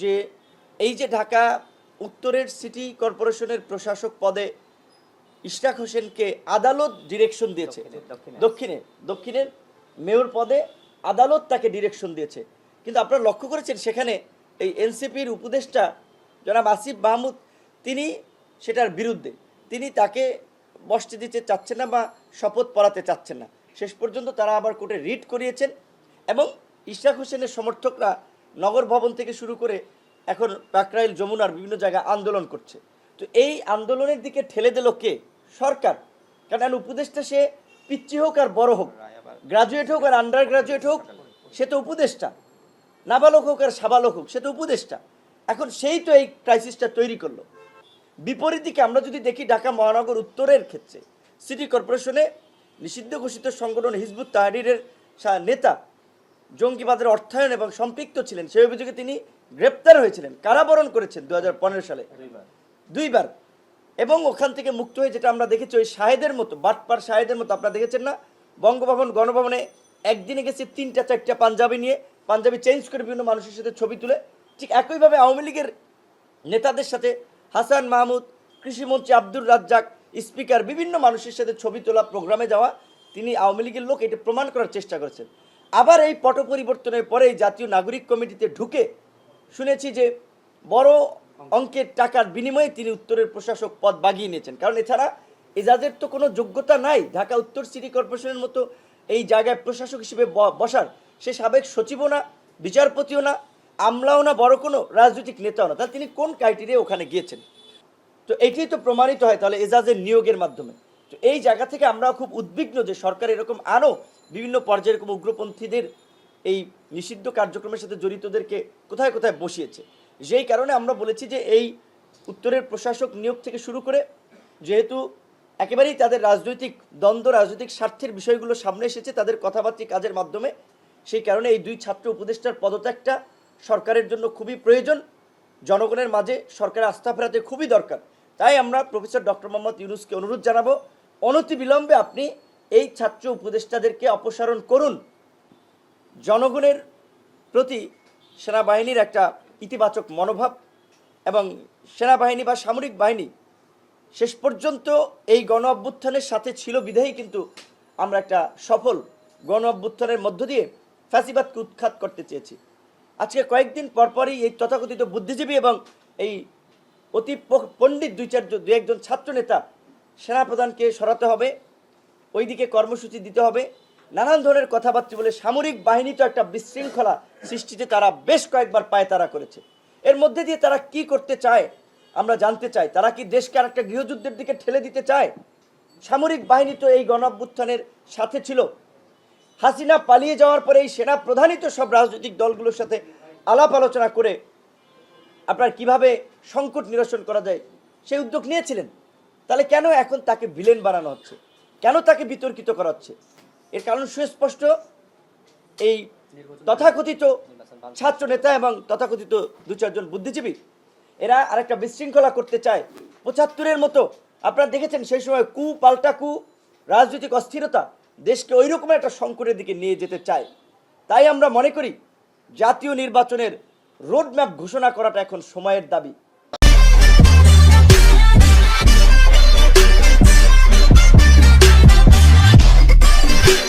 যে এই যে ঢাকা উত্তরের সিটি কর্পোরেশনের প্রশাসক পদে ইশরাক হোসেনকে আদালত ডিরেকশন দিয়েছে। দক্ষিণে। দক্ষিণে। দক্ষিণের মেয়র পদে আদালত তাকে ডিরেকশন দিয়েছে। কিন্তু আপনারা লক্ষ্য করেছেন সেখানে এই এনসিপির উপদেষ্টা জনাব আসিফ মাহমুদ তিনি সেটার বিরুদ্ধে তিনি তাকে বসতে দিতে চাচ্ছেন না বা শপথ পড়াতে চাচ্ছেন না। শেষ পর্যন্ত তারা আবার কোর্টে রিট করিয়েছেন এবং ইশরাক হোসেনের সমর্থকরা নগর ভবন থেকে শুরু করে এখন কাকরাইল যমুনার বিভিন্ন জায়গায় আন্দোলন করছে। তো এই আন্দোলনের দিকে ঠেলে দিল কে? সরকার। কারণ উপদেশটা সে পিচ্ছি হোক আর বড় হোক গ্রাজুয়েট হোক আর আন্ডার গ্রাজুয়েট হোক, সে তো উপদেষ্টা। নাবালক হোক আর সাবালক হোক, সে তো উপদেষ্টা। এখন সেই তো এই ক্রাইসিসটা তৈরি করল। বিপরীত দিকে আমরা যদি দেখি ঢাকা মহানগর উত্তরের ক্ষেত্রে সিটি কর্পোরেশনে নিষিদ্ধ ঘোষিত সংগঠন হিজবুত তাহরিরের নেতা জঙ্গিবাদের অর্থায়ন এবং সম্পৃক্ত ছিলেন। সেই অভিযোগে তিনি গ্রেপ্তার হয়েছিলেন। কারাবরণ করেছেন দুই হাজার পনেরো সালে। দুইবার। এবং ওখান থেকে মুক্ত হয়ে যেটা আমরা দেখেছি ওই শাহেদের মতো বাটপার শাহেদের মতো আপনারা দেখেছেন না? বঙ্গভবন গণভবনে একদিনে গেছে তিনটা চারটা পাঞ্জাবি নিয়ে। পাঞ্জাবি চেঞ্জ করে বিভিন্ন মানুষের সাথে ছবি তুলে। ঠিক একইভাবে আওয়ামী লীগের নেতাদের সাথে হাসান মাহমুদ কৃষিমন্ত্রী আব্দুর রাজ্জাক স্পিকার বিভিন্ন মানুষের সাথে ছবি তোলা প্রোগ্রামে যাওয়া তিনি আওয়ামী লীগের লোক এটা প্রমাণ করার চেষ্টা করেছেন। আবার এই পট পরিবর্তনের পরে জাতীয় নাগরিক কমিটিতে ঢুকে শুনেছি যে বড় অঙ্কের টাকার বিনিময়ে তিনি উত্তরের প্রশাসক পদ বাগিয়ে নিয়েছেন। কারণ এছাড়া এজাজের তো কোনো যোগ্যতা নাই। ঢাকা উত্তর সিটি কর্পোরেশনের মতো এই জায়গায় প্রশাসক হিসেবে বসার সে সাবেক সচিবও না, বিচারপতিও না, আমলাও না, বড় কোনো রাজনৈতিক নেতাও না। তাহলে তিনি কোন ক্রাইটেরিয়া ওখানে গিয়েছেন? তো এটাই তো প্রমাণিত হয় তাহলে এজাজের নিয়োগের মাধ্যমে। তো এই জায়গা থেকে আমরা খুব উদ্বিগ্ন যে সরকার এরকম আরও বিভিন্ন পর্যায়ে এরকম উগ্রপন্থীদের এই নিষিদ্ধ কার্যক্রমের সাথে জড়িতদেরকে কোথায় কোথায় বসিয়েছে? যেই কারণে আমরা বলেছি যে এই উত্তরের প্রশাসক নিয়োগ থেকে শুরু করে যেহেতু একেবারেই তাদের রাজনৈতিক দ্বন্দ্ব, রাজনৈতিক স্বার্থের বিষয়গুলো সামনে এসেছে, তাদের কথাবার্তা কাজের মাধ্যমে, সেই কারণে এই দুই ছাত্র উপদেষ্টার পদত্যাগটা সরকারের জন্য খুবই প্রয়োজন। জনগণের মাঝে সরকারের আস্থা ফেরাতে খুবই দরকার। তাই আমরা প্রফেসর ডক্টর মোহাম্মদ ইউনুসকে অনুরোধ জানাব, অনতিবিলম্বে আপনি এই ছাত্র উপদেষ্টাদেরকে অপসারণ করুন। জনগণের প্রতি সেনাবাহিনীর একটা ইতিবাচক মনোভাব এবং সেনাবাহিনী বা সামরিক বাহিনী শেষ পর্যন্ত এই গণ অভ্যুত্থানের সাথে ছিল বিধায়ী কিন্তু আমরা একটা সফল গণ অভ্যুত্থানের মধ্য দিয়ে ফ্যাসিবাদকে উৎখাত করতে চেয়েছি। আজকে কয়েকদিন পরপরই এই তথাকথিত বুদ্ধিজীবী এবং এই অতি পণ্ডিত দুই চারজন দু একজন ছাত্র নেতা সেনাপ্রধানকে সরাতে হবে। ওইদিকে কর্মসূচি দিতে হবে। নানান ধরনের কথাবার্তা বলে সামরিক বাহিনী তো একটা বিশৃঙ্খলা সৃষ্টিতে তারা বেশ কয়েকবার পায় তারা করেছে। এর মধ্যে দিয়ে তারা কি করতে চায়, আমরা জানতে চাই। তারা কি দেশকে আর একটা গৃহযুদ্ধের দিকে ঠেলে দিতে চায়? সামরিক বাহিনী তো এই গণঅভ্যুত্থানের সাথে ছিল। হাসিনা পালিয়ে যাওয়ার পরে এই সেনা প্রধানই তো সব রাজনৈতিক দলগুলোর সাথে আলাপ আলোচনা করে আপনার কীভাবে সংকট নিরসন করা যায়, সেই উদ্যোগ নিয়েছিলেন। তাহলে কেন এখন তাকে ভিলেন বানানো হচ্ছে? কেন তাকে বিতর্কিত করাচ্ছে? এর কারণ সুস্পষ্ট। এই তথাকথিত ছাত্র নেতা এবং তথাকথিত দু চারজন বুদ্ধিজীবী, এরা আরেকটা বিশৃঙ্খলা করতে চায়। পঁচাত্তরের মতো, আপনারা দেখেছেন সেই সময় কু পাল্টা কু, রাজনৈতিক অস্থিরতা দেশকে ওই রকমের একটা সংকটের দিকে নিয়ে যেতে চায়। তাই আমরা মনে করি, জাতীয় নির্বাচনের রোডম্যাপ ঘোষণা করাটা এখন সময়ের দাবি।